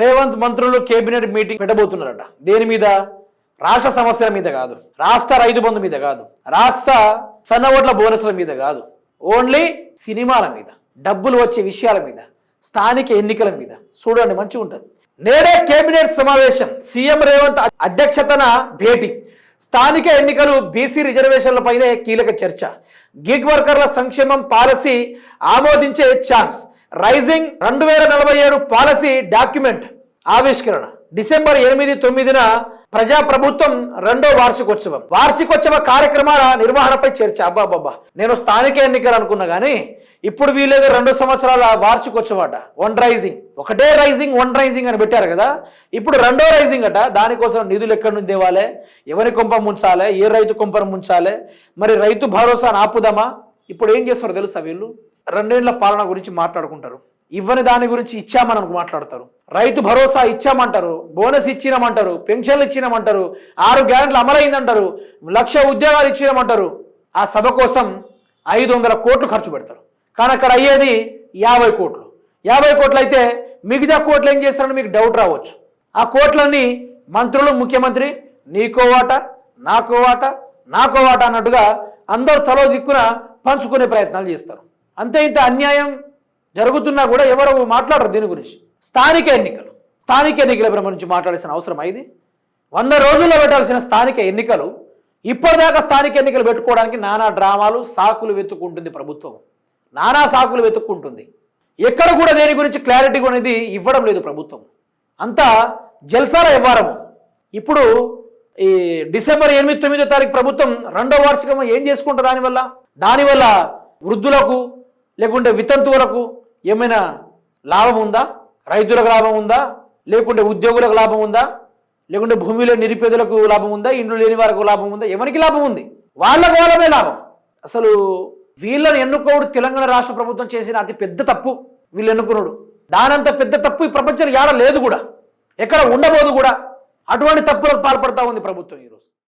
రేవంత్ మంత్రులు cabinet meeting పెట్టబోతున్నారట. దేని మీద? రాష్ట్ర సమస్యల మీద కాదు. రాష్ట్ర రైతు బంధు మీద కాదు. రాష్ట్ర సన్న ఓట్ల బోనస్ల మీద కాదు. ఓన్లీ సినిమాల మీద డబ్బులు వచ్చే విషయాల మీద స్థానిక ఎన్నికల మీద. చూడండి మంచిగా ఉంటుంది. నేడే కేబినెట్ సమావేశం సీఎం రేవంత్ అధ్యక్షతన భేటీ. స్థానిక ఎన్నికలు బీసీ రిజర్వేషన్లపైనే కీలక చర్చ. గిగ్ వర్కర్ల సంక్షేమం పాలసీ ఆమోదించే ఛాన్స్. రైజింగ్ రెండు వేల నలభై ఏడు పాలసీ డాక్యుమెంట్ ఆవిష్కరణ. డిసెంబర్ ఎనిమిది తొమ్మిదిన ప్రజా ప్రభుత్వం రెండో వార్షికోత్సవం. వార్షికోత్సవ కార్యక్రమాల నిర్వహణపై చర్చ. అబ్బాబ్బా నేను స్థానిక ఎన్నికలు అనుకున్నా కానీ ఇప్పుడు వీలేదు రెండు సంవత్సరాల వార్షికోత్సవం అట వన్ రైజింగ్ ఒకటే రైజింగ్ వన్ రైజింగ్ అని పెట్టారు కదా. ఇప్పుడు రెండో రైజింగ్ అట. దానికోసం నిధులు ఎక్కడి నుంచి తేవాలి? ఎవరి కొంప ముంచాలి? ఏ రైతు కొంపను ముంచాలి? మరి రైతు భరోసా ఆపుదామా? ఇప్పుడు ఏం చేస్తారో తెలుసా వీళ్ళు? రెండేళ్ళ పాలన గురించి మాట్లాడుకుంటారు. ఇవ్వని దాని గురించి ఇచ్చామని మాట్లాడతారు. రైతు భరోసా ఇచ్చామంటారు బోనస్ ఇచ్చినామంటారు పెన్షన్లు ఇచ్చినామంటారు ఆరు గ్యారెంట్లు అమలైందంటారు లక్ష ఉద్యోగాలు ఇచ్చినామంటారు. ఆ సభ కోసం ఐదు వందల కోట్లు ఖర్చు పెడతారు. కానీ అక్కడ అయ్యేది యాభై కోట్లు. యాభై కోట్లు అయితే మిగతా కోట్లు ఏం చేస్తారని మీకు డౌట్ రావచ్చు. ఆ కోట్లన్నీ మంత్రులు ముఖ్యమంత్రి నీకో వాట నాకో వాట నాకో వాట అన్నట్టుగా అందరూ తలో దిక్కున పంచుకునే ప్రయత్నాలు చేస్తారు. అంతే ఇంత అన్యాయం జరుగుతున్నా కూడా ఎవరు మాట్లాడరు దీని గురించి. స్థానిక ఎన్నికలు. స్థానిక ఎన్నికల గురించి మాట్లాడాల్సిన అవసరం ఇది వంద రోజుల్లో పెట్టాల్సిన స్థానిక ఎన్నికలు ఇప్పటిదాకా స్థానిక ఎన్నికలు పెట్టుకోవడానికి నానా డ్రామాలు సాకులు వెతుక్కుంటుంది ప్రభుత్వం. నానా సాకులు వెతుక్కుంటుంది. ఎక్కడ కూడా దేని గురించి క్లారిటీ అనేది ఇవ్వడం లేదు ప్రభుత్వం. అంతా జల్సాల వ్యవహారము. ఇప్పుడు ఈ డిసెంబర్ ఎనిమిది తొమ్మిదో తారీఖు ప్రభుత్వం రెండో వార్షికం ఏం చేసుకుంటుంది దానివల్ల? దానివల్ల వృద్ధులకు లేకుంటే వితంతువులకు ఏమైనా లాభం ఉందా? రైతులకు లాభం ఉందా? లేకుంటే ఉద్యోగులకు లాభం ఉందా? లేకుంటే భూమిలో నిరుపేదలకు లాభం ఉందా? ఇండ్లు లేని వారికి లాభం ఉందా? ఎవరికి లాభం ఉంది? వాళ్ళకు వాళ్ళమే లాభం. అసలు వీళ్ళని ఎన్నుకోడు తెలంగాణ రాష్ట్ర ప్రభుత్వం చేసిన అతి పెద్ద తప్పు వీళ్ళు ఎన్నుకున్నాడు. దానంత పెద్ద తప్పు ఈ ప్రపంచం ఏడ లేదు కూడా. ఎక్కడ ఉండబోదు కూడా. అటువంటి తప్పులకు పాల్పడతా ఉంది ప్రభుత్వం ఈరోజు.